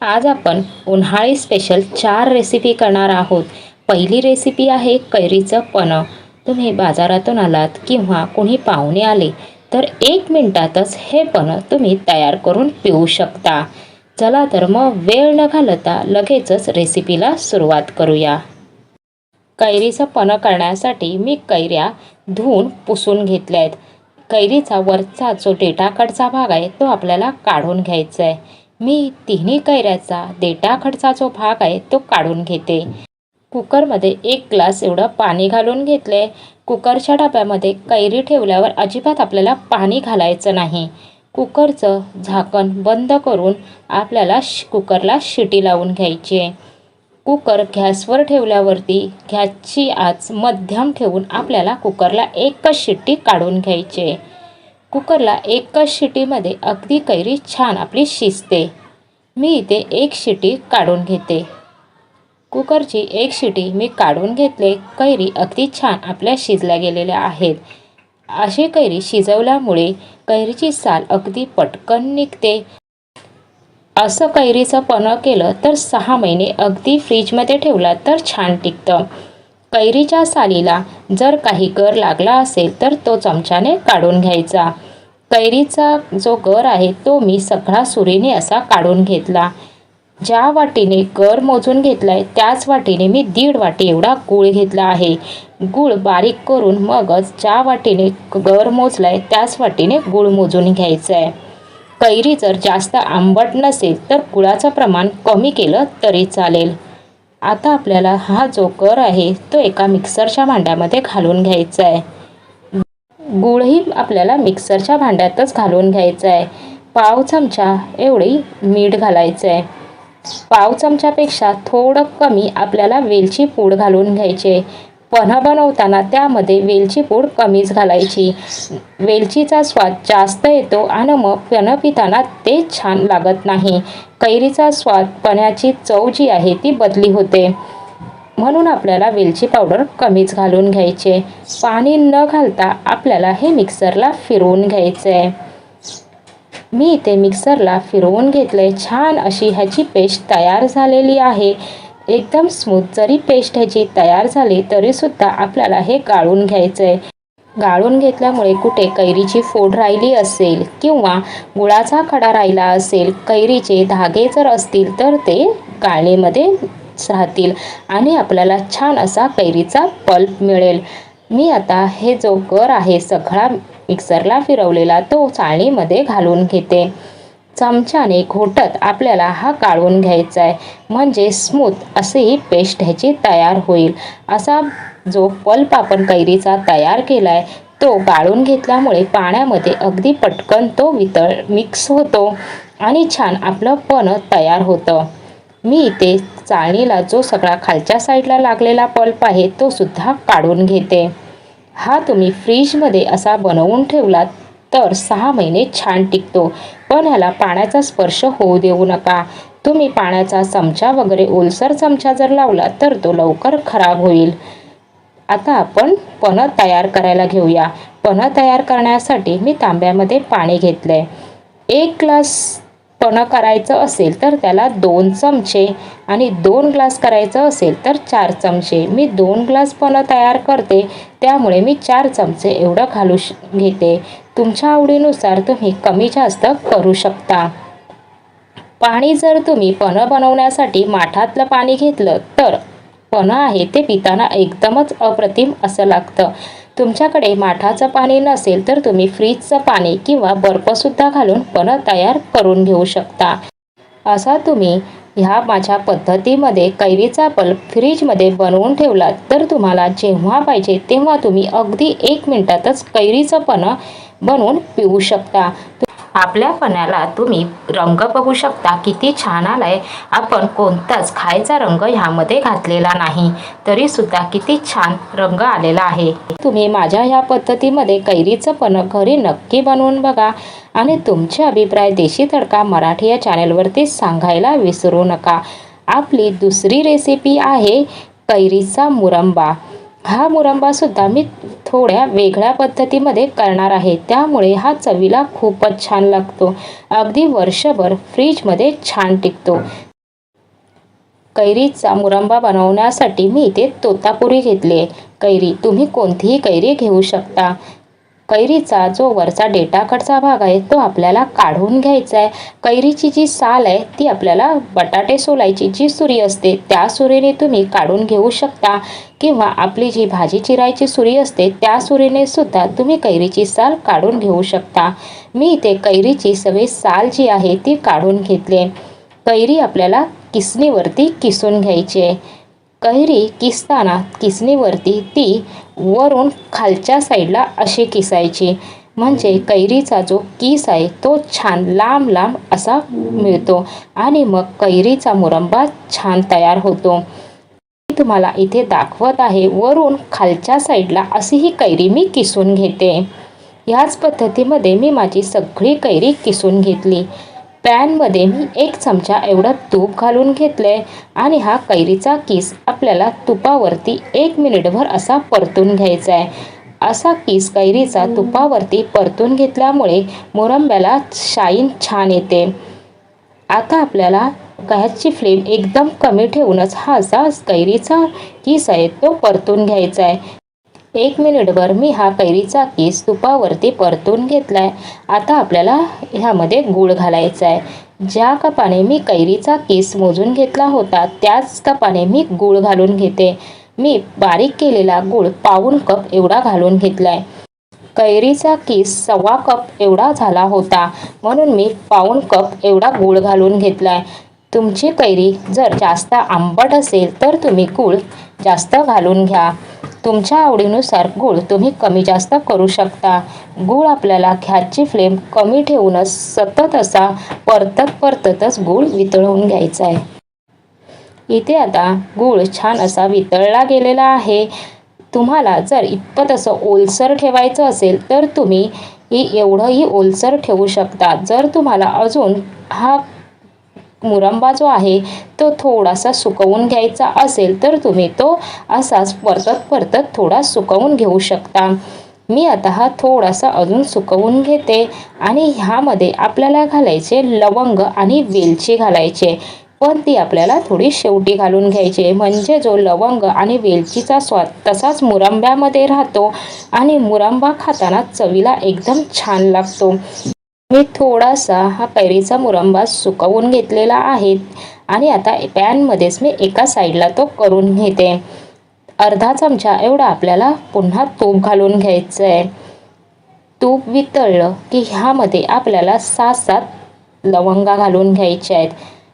आज आपण उन्हाळी स्पेशल चार रेसिपी करणार आहोत. पहिली रेसिपी आहे कैरीचं पणं. तुम्ही बाजारातून आलात किंवा कोणी पाहुणे आले तर एक मिनटातच हे पणं तुम्ही तयार करून पिऊ शकता. चला तर मग वेळ न घालता लगेचच रेसिपीला सुरुवात करूया. कैरीचं पणं करण्यासाठी मी कैऱ्या धुवून पुसून घेतल्या आहेत कैरीचा वरचा जो डेटाकडचा भाग आहे तो आपल्याला काढून घ्यायचा आहे मी तिन्ही कैऱ्याचा देठाकडचा जो भाग आहे तो काढून घेते. कुकरमध्ये एक ग्लास एवढं पाणी घालून घेतले. कुकरच्या डब्यामध्ये कैरी ठेवल्यावर अजिबात आपल्याला पाणी घालायचं नाही. कुकरचं झाकण बंद करून आपल्याला श कुकरला शिटी लावून घ्यायची. आहे कुकर गॅसवर ठेवल्यावरती गॅसची आच मध्यम ठेवून आपल्याला कुकरला एकच शिट्टी काढून घ्यायची. आहे कुकरला एकाच शिटीमध्ये अगदी कैरी छान आपली शिजते. मी इथे एक शिटी काढून घेते. कुकरची एक शिटी मी काढून घेतले. कैरी अगदी छान आपल्या शिजल्या गेलेल्या आहेत. अशी कैरी शिजवल्यामुळे कैरीची साल अगदी पटकन निघते. असं कैरीचं पणं केलं तर सहा महिने अगदी फ्रीजमध्ये ठेवला तर छान टिकतं. कैरीच्या सालीला जर काही गर लागला असेल तर तो चमच्याने काढून घ्यायचा. कैरीचा जो गर आहे तो मी सगळा सुरीने असा काढून घेतला. ज्या वाटीने गर मोजून घेतला आहे त्याच वाटीने मी दीड वाटी एवढा गूळ घेतला आहे. गूळ बारीक करून मगच ज्या वाटीने गर मोजला आहे त्याच वाटीने गूळ मोजून घ्यायचं आहे कैरी जर जास्त आंबट नसेल तर गुळाचं प्रमाण कमी केलं तरी चालेल. आता आपल्याला हा जो कर आहे तो एका मिक्सरच्या भांड्यामध्ये घालून घ्यायचा आहे गूळही आपल्याला मिक्सरच्या भांड्यातच घालून घ्यायचा आहे पाव चमचा एवढी मीठ घालायचं आहे पाव चमच्यापेक्षा थोडं कमी आपल्याला वेलची पूड घालून घ्यायचे. पन्हा बनवताना त्यामध्ये वेलची पूड कमीच घालायची. वेलचीचा स्वाद जास्त येतो आणि मग पन्ह पिताना ते छान लागत नाही. कैरीचा स्वाद पण्याची चव जी आहे ती बदली होते. म्हणून आपल्याला वेलची पावडर कमीच घालून घ्यायचे. पाणी न घालता आपल्याला हे मिक्सरला फिरवून घ्यायचं. आहे मी इथे मिक्सरला फिरवून घेतले छान अशी ह्याची पेस्ट तयार झालेली आहे. एकदम स्मूथ जरी पेस्ट ह्याची तयार झाली तरीसुद्धा आपल्याला हे गाळून घ्यायचं आहे गाळून घेतल्यामुळे कुठे कैरीची फोड राहिली असेल किंवा गुळाचा खडा राहिला असेल कैरीचे धागे जर असतील तर ते गाळणीमध्ये राहतील आणि आपल्याला छान असा कैरीचा पल्प मिळेल. मी आता हे जो गर आहे सगळा मिक्सरला फिरवलेला तो चाळणीमध्ये घालून घेते. चमच्याने घोटत आपल्याला हा काढून घ्यायचा आहे म्हणजे स्मूथ असेही ही पेस्ट ह्याची तयार होईल. असा जो पल्प आपण कैरीचा तयार केला आहे तो गाळून घेतल्यामुळे पाण्यामध्ये अगदी पटकन तो वितळ मिक्स होतो आणि छान आपलं पण तयार होतं. मी इथे चाळणीला जो सगळा खालच्या साईडला लागलेला पल्प आहे तो सुद्धा काढून घेते. हा तुम्ही फ्रीजमध्ये असा बनवून ठेवलात तर सहा महिने छान टिकतो. पण ह्याला पाण्याचा स्पर्श होऊ देऊ नका. तुम्ही पाण्याचा चमचा वगैरे ओलसर चमचा जर लावला तर तो लवकर खराब होईल. आता आपण पणं तयार करायला घेऊया. पणं तयार करण्यासाठी मी तांब्यामध्ये पाणी घेतलं आहे एक ग्लास पण करायचं असेल तर त्याला दोन चमचे. आणि दोन ग्लास करायचं असेल तर चार चमचे. मी दोन ग्लास पण तयार करते त्यामुळे मी चार चमचे एवढं घालू श घेते. तुमच्या आवडीनुसार तुम्ही कमी जास्त करू शकता. पाणी जर तुम्ही पणं बनवण्यासाठी माठातलं पाणी घेतलं तर पणं आहे ते पिताना एकदमच अप्रतिम असं लागतं. तुमच्याकडे माठाचं पाणी नसेल तर तुम्ही फ्रीजचं पाणी किंवा बर्फसुद्धा घालून पणं तयार करून घेऊ शकता. असा तुम्ही ह्या माझ्या पद्धतीमध्ये कैरीचा पल्प फ्रीजमध्ये बनवून ठेवला. तर तुम्हाला जेव्हा पाहिजे तेव्हा तुम्ही अगदी एक मिनटातच कैरीचं पणं बनवून पिऊ शकता. आपल्या फण्याला तुम्ही रंग बघू शकता. किती छान आलाय. आपण कोणताच खायचा रंग ह्यामध्ये घातलेला नाही. तरी सुद्धा किती छान रंग आलेला आहे. तुम्ही माझ्या ह्या पद्धतीमध्ये कैरीचं पण घरी नक्की बनवून बघा आणि तुमचे अभिप्राय देशी तडका मराठी या चॅनलवरती सांगायला विसरू नका. आपली दुसरी रेसिपी आहे कैरीचा मुरंबा. हा मुरंबासुद्धा मी थोड्या वेगळ्या पद्धतीमध्ये करणार आहे. त्यामुळे हा चवीला खूपच छान लागतो. अगदी वर्षभर फ्रीजमध्ये छान टिकतो. कैरीचा मुरंबा बनवण्यासाठी मी इथे तोतापुरी घेतली आहे. कैरी तुम्ही कोणतीही कैरी घेऊ शकता. कैरीचा जो वरचा डेटाकडचा भाग आहे तो आपल्याला काढून घ्यायचा आहे. कैरीची जी साल आहे ती आपल्याला बटाटे सोलायची जी सुरी असते त्या सुरीने तुम्ही काढून घेऊ शकता. किंवा आपली जी भाजी चिरायची सुरी असते त्या सुरीने सुद्धा तुम्ही कैरीची साल काढून घेऊ शकता. मी इथे कैरीची सगळी साल जी आहे ती काढून घेतली कैरी आपल्याला किसणीवरती किसून घ्यायची आहे. कैरी किसताना किसणीवरती ती वरून खालच्या साईडला अशी किसायची. म्हणजे कैरीचा जो किस आहे तो छान लांब लांब असा मिळतो. आणि मग कैरीचा मुरंबा छान तयार होतो. मी तुम्हाला इथे दाखवत आहे वरून खालच्या साईडला अशी ही कैरी मी किसून घेते. ह्याच पद्धतीमध्ये मी माझी सगळी कैरी किसून घेतली. पॅनमध्ये मी एक चमचा एवढं तूप घालून घेतलं आहे आणि हा कैरीचा किस आपल्याला तुपावरती एक मिनिटभर असा परतून घ्यायचा आहे असा किस कैरीचा तुपावरती परतून घेतल्यामुळे मुरंब्याला शाईन छान येते. आता आपल्याला गॅसची फ्लेम एकदम कमी ठेवूनच हा असा कैरीचा किस आहे तो परतून घ्यायचा आहे एक मिनिटभर मी हा कैरीचा केस तुपावरती परतून घेतला आहे आता आपल्याला ह्यामध्ये गूळ घालायचा आहे ज्या कपाने मी कैरीचा केस मोजून घेतला होता त्याच कपाने मी गूळ घालून घेते. मी बारीक केलेला गूळ पाऊन कप एवढा घालून घेतला आहे कैरीचा किस सव्वा कप एवढा झाला होता म्हणून मी पाऊण कप एवढा गूळ घालून घेतला आहे तुमची कैरी जर जास्त आंबट असेल तर तुम्ही गूळ जास्त घालून घ्या. तुमच्या आवडीनुसार गूळ तुम्ही कमी जास्त करू शकता. गूळ आपल्याला गॅसची फ्लेम कमी ठेवूनच सतत असा परतत परततच गूळ वितळवून घ्यायचा आहे. इथे आता गूळ छान असा वितळला गेलेला आहे. तुम्हाला जर इतपत असं ओलसर ठेवायचं असेल तर तुम्ही ही एवढंही ओलसर ठेवू शकता. जर तुम्हाला अजून हा मुरंबा जो आहे तो थोडासा सुकवून घ्यायचा असेल तर तुम्ही तो असाच परतत परतत थोडा सुकवून घेऊ शकता. मी आता हा थोडासा अजून सुकवून घेते आणि ह्यामध्ये आपल्याला घालायचे लवंग आणि वेलची घालायचे. पण ती आपल्याला थोडी शेवटी घालून घ्यायची. म्हणजे जो लवंग आणि वेलचीचा स्वाद तसाच मुरंब्यामध्ये राहतो आणि मुरंबा खाताना चवीला एकदम छान लागतो. मी थोडासा हा कैरीचा मुरंबा सुकवून घेतलेला आहे आणि आता पॅनमध्येच मी एका साईडला तो करून घेते. अर्धा चमचा एवढा आपल्याला पुन्हा तूप घालून घ्यायचं आहे तूप वितळलं की ह्यामध्ये आपल्याला सात सात लवंगा घालून घ्यायच्या आहेत.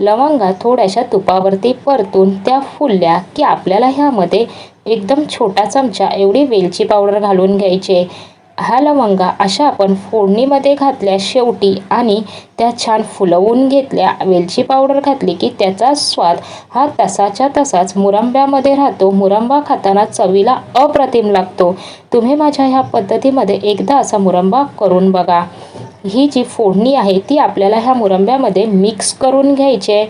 लवंगा थोड्याशा तुपावरती परतून त्या फुलल्या की आपल्याला ह्यामध्ये एकदम छोटा चमचा एवढी वेलची पावडर घालून घ्यायची हा लवंगा अशा आपण फोडणीमध्ये घातल्या शेवटी आणि त्या छान फुलवून घेतल्या. वेलची पावडर घातली की त्याचा स्वाद हा तसाच्या तसाच मुरंब्यामध्ये राहतो. मुरंबा खाताना चवीला अप्रतिम लागतो. तुम्ही माझ्या ह्या पद्धतीमध्ये एकदा असा मुरंबा करून बघा. ही जी फोडणी आहे ती आपल्याला ह्या मुरंब्यामध्ये मिक्स करून घ्यायचे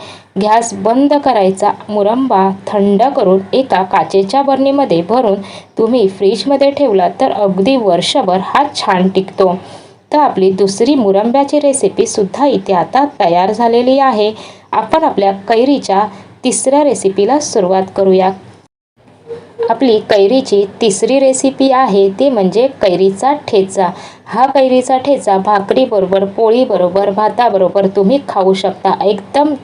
गॅस बंद करायचा मुरंबा थंड करून एका काचेच्या बरणीमध्ये भरून तुम्ही फ्रीजमध्ये ठेवला तर अगदी वर्षभर हा छान टिकतो. तर आपली दुसरी मुरंब्याची रेसिपीसुद्धा इथे आता तयार झालेली आहे. आपण आपल्या कैरीच्या तिसऱ्या रेसिपीला सुरुवात करूया. आपली कैरीची तिसरी रेसिपी आहे ती म्हणजे कैरीचा ठेचा. हा कैरीचा ठेचा भाकरीबरोबर पोळीबरोबर भाताबरोबर तुम्ही खाऊ शकता. एकदम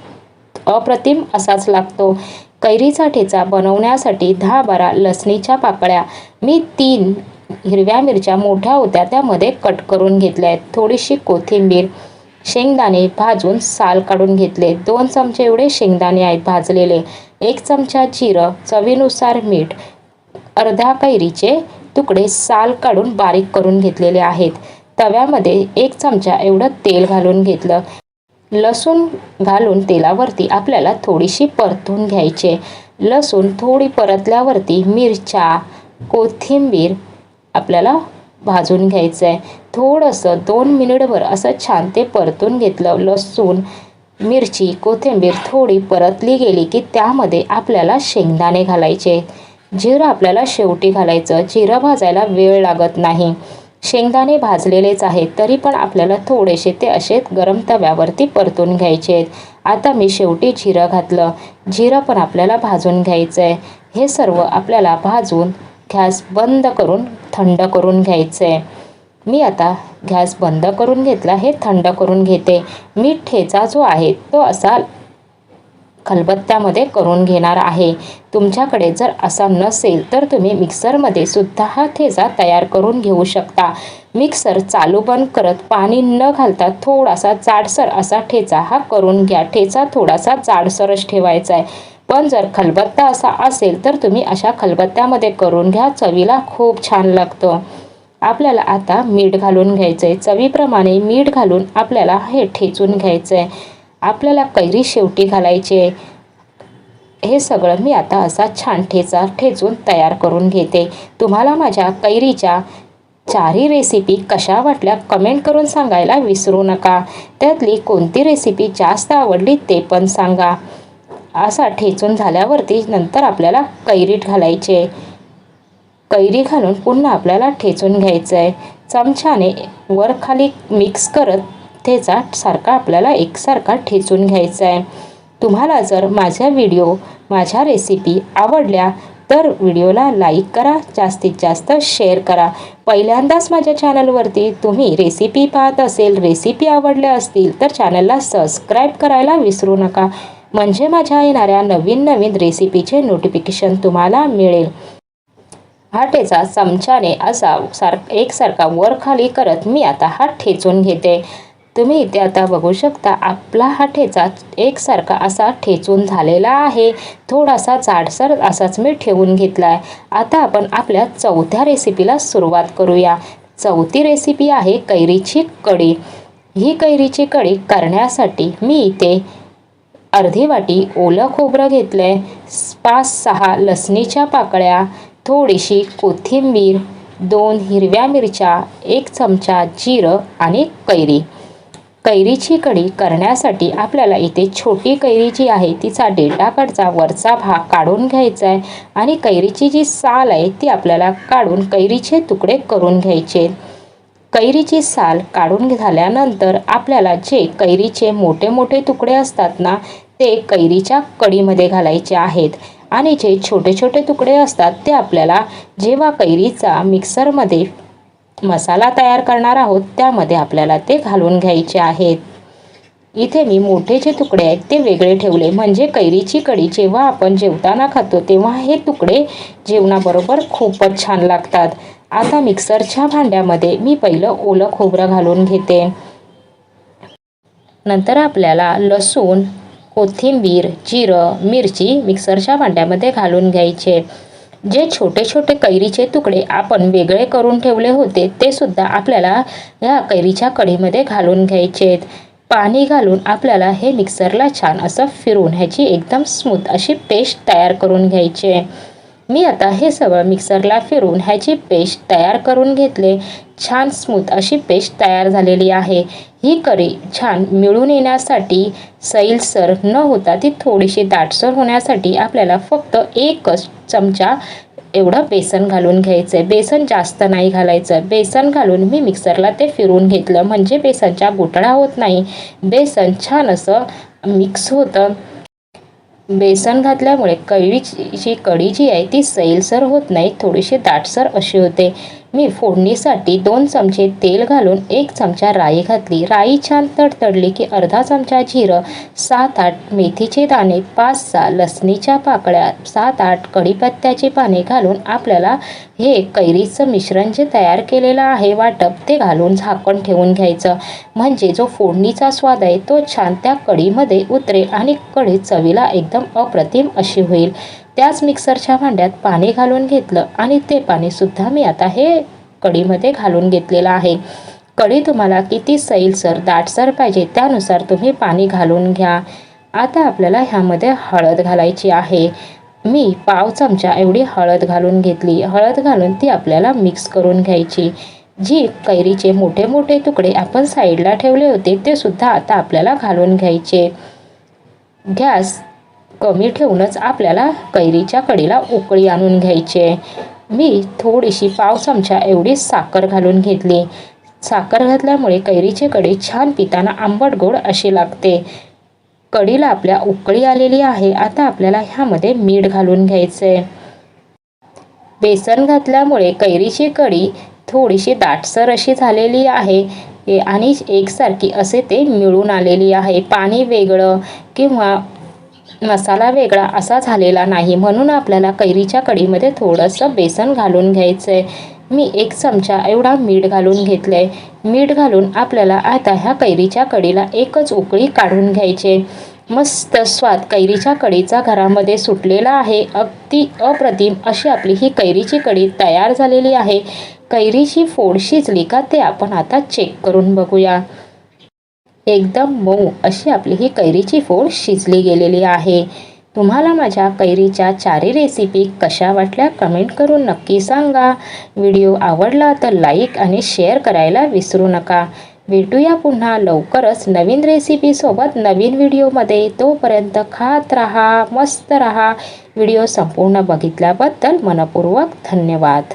अप्रतिम असाच लागतो. कैरीचा ठेचा बनवण्यासाठी दहा बारा लसणीच्या पाकळ्या. मी तीन हिरव्या मिरच्या मोठ्या होत्या त्यामध्ये कट करून घेतल्या आहेत थोडीशी कोथिंबीर शेंगदाणे भाजून साल काढून घेतले. दोन चमचे एवढे शेंगदाणे आहेत भाजलेले. एक चमचा जिरं चवीनुसार मीठ अर्ध्या कैरीचे तुकडे साल काढून बारीक करून घेतलेले आहेत. तव्यामध्ये एक चमचा एवढं तेल घालून घेतलं. लसूण घालून तेलावरती आपल्याला थोडीशी परतून घ्यायचे. लसूण थोडी परतल्यावरती मिरच्या कोथिंबीर आपल्याला भाजून घ्यायचं आहे थोडंसं दोन मिनिटभर असं छान ते परतून घेतलं. लसूण मिरची कोथिंबीर थोडी परतली गेली की त्यामध्ये आपल्याला शेंगदाणे घालायचे. जिरं आपल्याला शेवटी घालायचं. जिरं भाजायला वेळ लागत नाही. शेंगदाणे भाजलेलेच आहेत तरी पण आपल्याला थोडेसे ते असे गरम तव्यावरती परतून घ्यायचे आहेत. आता मी शेवटी जिरं घातलं. जिरं पण आपल्याला भाजून घ्यायचं आहे हे सर्व आपल्याला भाजून गॅस बंद करून थंड करून घ्यायचं आहे मी आता गॅस बंद करून घेतला हे थंड करून घेते. मी ठेचा जो आहे तो असा खलबत्त्यामध्ये करून घेणार आहे. तुमच्याकडे जर असा नसेल तर तुम्ही मिक्सरमध्ये सुद्धा हा ठेचा तयार करून घेऊ शकता. मिक्सर चालू बंद करत पाणी न घालता थोडासा जाडसर असा ठेचा हा करून घ्या. ठेचा थोडासा जाडसरच ठेवायचा आहे. पण जर खलबत्ता असा असेल तर तुम्ही अशा खलबत्त्यामध्ये करून घ्या. चवीला खूप छान लागतं. आपल्याला आता मीठ घालून घ्यायचं आहे चवीप्रमाणे मीठ घालून आपल्याला हे ठेचून घ्यायचं आहे आपल्याला कैरी शेवटी घालायचे हे सगळं मी आता असा छान ठेचा ठेचून तयार करून घेते. तुम्हाला माझ्या कैरीच्या चारही रेसिपी कशा वाटल्या कमेंट करून सांगायला विसरू नका. त्यातली कोणती रेसिपी जास्त आवडली ते पण सांगा. असा ठेचून झाल्यावरती नंतर आपल्याला कैरीट घालायचे कैरी घालून पुन्हा आपल्याला ठेचून घ्यायचं आहे चमच्याने वर खाली मिक्स करत ठेचा सारखा आपल्याला एकसारखा ठेचून घ्यायचा आहे तुम्हाला जर माझ्या व्हिडिओ माझ्या रेसिपी आवडल्या तर व्हिडिओला लाईक करा जास्तीत जास्त शेअर करा. पहिल्यांदाच माझ्या चॅनलवरती तुम्ही रेसिपी पाहत असेल रेसिपी आवडल्या असतील तर चॅनलला सबस्क्राईब करायला विसरू नका. म्हणजे माझ्या येणाऱ्या नवीन नवीन रेसिपीचे नोटिफिकेशन तुम्हाला मिळेल. हा ठेचा चमच्याने असा सार एकसारखा वर खाली करत मी आता हा ठेचून घेते. तुम्ही इथे आता बघू शकता आपला हा ठेचा एकसारखा असा ठेचून झालेला आहे. थोडासा जाडसर असाच मी ठेवून घेतला आहे आता आपण आपल्या चौथ्या रेसिपीला सुरुवात करूया. चौथी रेसिपी आहे कैरीची कढी. ही कैरीची कढी करण्यासाठी मी इथे अर्धी वाटी ओलं खोबरं घेतलं आहे पाच सहा लसणीच्या पाकळ्या थोडीशी कोथिंबीर दोन हिरव्या मिरच्या एक चमचा जिरं आणि कैरी. कैरीची कढी करण्यासाठी आपल्याला इथे छोटी कैरी जी आहे तिचा डेटाकडचा वरचा भाग काढून घ्यायचा आहे आणि कैरीची जी साल आहे ती आपल्याला काढून कैरीचे तुकडे करून घ्यायचे. कैरीची साल काढून झाल्यानंतर आपल्याला जे कैरीचे मोठे मोठे तुकडे असतात ना ते कैरीच्या कडीमध्ये घालायचे आहेत. आणि जे छोटे छोटे तुकडे असतात ते आपल्याला जेव्हा कैरीचा मिक्सरमध्ये मसाला तयार करणार आहोत त्यामध्ये आपल्याला ते घालून घ्यायचे आहेत. इथे मी मोठे जे तुकडे आहेत ते वेगळे ठेवले. म्हणजे कैरीची कढी जेव्हा आपण जेवताना खातो तेव्हा हे तुकडे जेवणाबरोबर खूपच छान लागतात. आता मिक्सरच्या भांड्यामध्ये मी पहिलं ओलं खोबरं घालून घेते. नंतर आपल्याला लसूण कोथिंबीर जिरं मिरची मिक्सरच्या भांड्यामध्ये घालून घ्यायचे. जे छोटे छोटे कैरीचे तुकडे आपण वेगळे करून ठेवले होते ते सुद्धा आपल्याला या कैरीच्या कढीमध्ये घालून घ्यायचे. पाणी घालून आपल्याला हे मिक्सरला छान असं फिरून ह्याची एकदम स्मूथ अशी पेस्ट तयार करून घ्यायची. आहे मी आता हे सगळं मिक्सरला फिरून ह्याची पेस्ट तयार करून घेतले. छान स्मूथ अशी पेस्ट तयार झालेली आहे. ही करी छान मिळून येण्यासाठी सैलसर न होता ती थोडीशी दाटसर होण्यासाठी आपल्याला फक्त एकच चमचा एवढं बेसन घालून घ्यायचं आहे बेसन जास्त नाही घालायचं. बेसन घालून मी मिक्सरला ते फिरून घेतलं. म्हणजे बेसनच्या गुटळा होत नाही. बेसन छान असं मिक्स होतं. बेसन घातल्यामुळे कैरीची कढी जी आहे ती सैलसर होत नाही. थोडीशी दाटसर अशी होते. मी फोडणीसाठी दोन चमचे तेल घालून एक चमचा राई घातली. राई छान तडतडली की अर्धा चमचा जिरं सात आठ मेथीचे दाणे पाच सहा लसणीच्या पाकळ्या सात आठ कढीपत्त्याची पाने घालून आपल्याला हे कैरीचं मिश्रण जे तयार केलेलं आहे वाटप ते घालून झाकण ठेवून घ्यायचं. म्हणजे जो फोडणीचा स्वाद आहे तो छान त्या कढीमध्ये उतरेल आणि कढी चवीला एकदम अप्रतिम अशी होईल. त्याच मिक्सरच्या भांड्यात पाणी घालून घेतलं आणि ते पाणीसुद्धा मी आता हे कढीमध्ये घालून घेतलेलं आहे. कढी तुम्हाला किती सैलसर दाटसर पाहिजे त्यानुसार तुम्ही पाणी घालून घ्या. आता आपल्याला ह्यामध्ये हळद घालायची आहे. मी पाव चमचा एवढी हळद घालून घेतली. हळद घालून ती आपल्याला मिक्स करून घ्यायची. जी कैरीचे मोठे मोठे तुकडे आपण साईडला ठेवले होते ते सुद्धा आता आपल्याला घालून घ्यायचे. गॅस कमी ठेवूनच आपल्याला कैरीच्या कडीला उकळी आणून घ्यायची. मी थोडीशी पाव चमचा एवढी साखर घालून घेतली. साखर घातल्यामुळे कैरीची कढी छान पिताना आंबट गोड अशी लागते. कढीला आपल्या उकळी आलेली आहे आता आपल्याला ह्यामध्ये मीठ घालून घ्यायचं. आहे बेसन घातल्यामुळे कैरीची कढी थोडीशी दाटसर अशी झालेली आहे. आणि एकसारखी असे ते मिळून आलेली आहे. पाणी वेगळं किंवा मसाला वेगळा असा झालेला नाही म्हणून आपल्याला कैरीच्या कढीमध्ये थोडंसं बेसन घालून घ्यायचं आहे मी एक चमचा एवढा मीठ घालून घेतलं आहे मीठ घालून आपल्याला आता ह्या कैरीच्या कढीला एकच उकळी काढून घ्यायचे मस्त स्वाद कैरीच्या कढीचा घरामध्ये सुटलेला आहे. अगदी अप्रतिम अशी आपली ही कैरीची कढी तयार झालेली आहे. कैरीची फोड शिजली का ते आपण आता चेक करून बघूया. एकदम मऊ अशी आपली ही कैरीची फोड शिजली गेलेली आहे. तुम्हाला माझ्या कैरीच्या चारी रेसिपी कशा वाटल्या कमेंट करून नक्की सांगा. व्हिडिओ आवडला तर लाईक आणि शेअर करायला विसरू नका. भेटूया पुन्हा लवकरच नवीन रेसिपीसोबत नवीन व्हिडिओमध्ये तोपर्यंत खात रहा मस्त रहा. व्हिडिओ संपूर्ण बघितल्याबद्दल मनपूर्वक धन्यवाद.